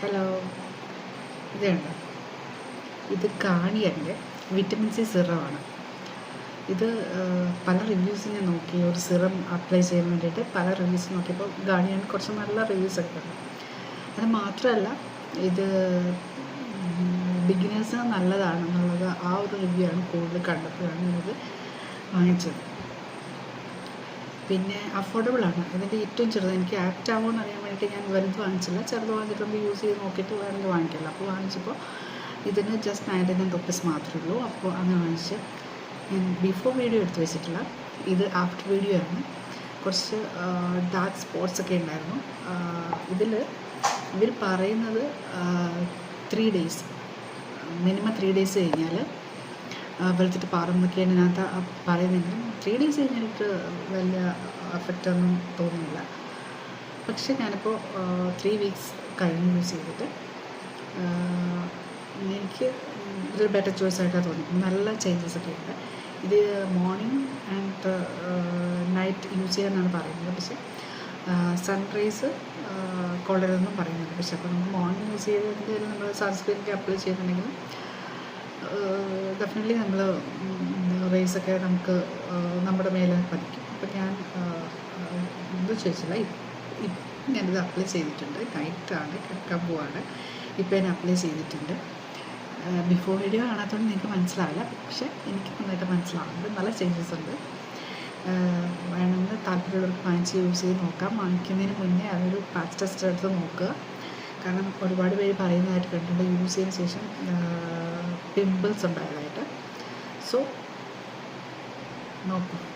Hello ഇതുണ്ട്. ഇത് കാണിയന്റെ vitamin C സിറമാണ് ഇത് പല റിവ്യൂസ് ഞാൻ നോക്കി ഒരു സിറം അപ്ലൈ ചെയ്യാൻ വേണ്ടിയിട്ട് പല റിവ്യൂസ് നോക്കിയപ്പോൾ ഗാർഡിയൻ കുറച്ച് നല്ല റിവ്യൂസ് ഒക്കെ ഉണ്ട്. അത് മാത്രമല്ല ഇത് ബിഗിനേഴ്സിന് നല്ലതാണെന്നുള്ളത് ആ ഒരു റിവ്യൂ ആണ് കൂടുതൽ കണ്ടപ്പോഴാണ് ഞാനിത് വാങ്ങിച്ചത്. പിന്നെ അഫോർഡബിൾ ആണ്. ഇതിന്റെ ഏറ്റവും ചെറുത് എനിക്ക് ആപ്റ്റ് ആവുമെന്ന് അറിയാൻ വേണ്ടിയിട്ട് ഞാൻ വലുത് വാങ്ങിച്ചില്ല. ചെറുത് വാങ്ങിച്ചിട്ടുണ്ട് യൂസ് ചെയ്ത് നോക്കിയിട്ട് വേണമെങ്കിൽ വാങ്ങിക്കില്ല. അപ്പോൾ വാങ്ങിച്ചപ്പോൾ ഇതിന് ജസ്റ്റ് നയന്റി നയൻ റുപ്പീസ് മാത്രമേ ഉള്ളൂ. അപ്പോൾ അങ്ങനെ വാങ്ങിച്ച് ഞാൻ ബിഫോർ വീഡിയോ എടുത്ത് വെച്ചിട്ടില്ല ഇത് ആഫ്റ്റർ വീഡിയോ ആണ്. കുറച്ച് ഡാർക്ക് സ്പോട്ട്സ് ഒക്കെ ഉണ്ടായിരുന്നു. ഇതിൽ ഇവർ പറയുന്നത് three days minimum three days കഴിഞ്ഞാൽ വെളുത്തിട്ട് പാറുന്നൊക്കെയാണ് ഇതിനകത്ത് പറയുന്നത് ത്രീ ഡേയ്സ് കഴിഞ്ഞിട്ട് വലിയ എഫക്റ്റ് ഒന്നും തോന്നുന്നില്ല. പക്ഷെ ഞാനിപ്പോൾ ത്രീ വീക്സ് കഴിഞ്ഞ് യൂസ് ചെയ്തിട്ട് എനിക്ക് ഇതൊരു ബെറ്റർ ചോയ്സ് ആയിട്ടാണ് തോന്നി നല്ല ചേഞ്ചസ് ഒക്കെ ഉണ്ട്. ഇത് മോർണിംഗ് ആൻഡ് നൈറ്റ് യൂസ് ചെയ്യാനാണ് പറയുന്നത്. പക്ഷേ സൺറൈസ് കൊള്ളരുതെന്നും പറയുന്നുണ്ട്. പക്ഷേ അപ്പോൾ നമ്മൾ മോർണിംഗ് യൂസ് ചെയ്തതിൽ നമ്മൾ സൺസ്ക്രീനൊക്കെ അപ്ലൈ ചെയ്യുന്നുണ്ടെങ്കിൽ ഡെഫിനറ്റ്ലി നമ്മൾ റേസൊക്കെ നമുക്ക് നമ്മുടെ മേലെ പതിക്കും. അപ്പം ഞാൻ ഇത് ചോദിച്ചില്ല. ഇപ്പം ഞാനിത് അപ്ലൈ ചെയ്തിട്ടുണ്ട്. നൈറ്റാണ് കിടക്കാൻ പോവാണ്. ഇപ്പം ഞാൻ അപ്ലൈ ചെയ്തിട്ടുണ്ട്. ബിഫോർ വീഡിയോ കാണാത്തതുകൊണ്ട് നിങ്ങൾക്ക് മനസ്സിലാവില്ല. പക്ഷേ എനിക്ക് നന്നായിട്ട് മനസ്സിലാവുന്നുണ്ട്. നല്ല ചേഞ്ചസ് ഉണ്ട്. വേണമെന്ന് താല്പര്യമുള്ളവർക്ക് വാങ്ങിച്ച് യൂസ് ചെയ്ത് നോക്കാം. വാങ്ങിക്കുന്നതിന് മുന്നേ അതൊരു പാച്ച് ടെസ്റ്റ് എടുത്ത് നോക്കുക. കാരണം ഒരുപാട് പേര് പറയുന്നതായിട്ട് കണ്ടിട്ടുണ്ട്. യൂസ് ചെയ്തതിന് ശേഷം പിമ്പിൾസ് ഉണ്ടായതായിട്ട്. സോ നോക്കൂ.